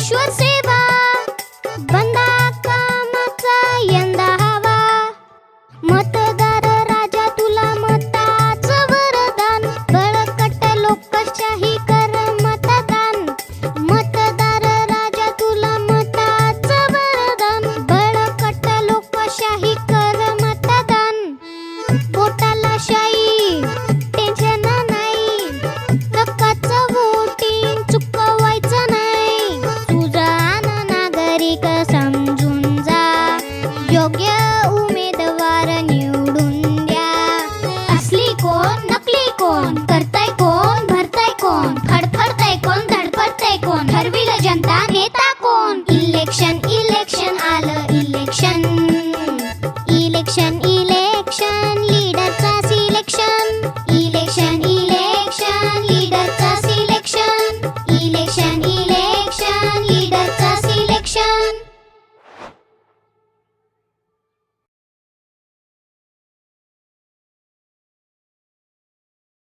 sure समजून जा योग्य उमेदवार निवडून द्या असली कोण नकली कोण करताय कोण भरताय कोण खडखडताय कोण धडपडताय कोण हरबीला जनता नेता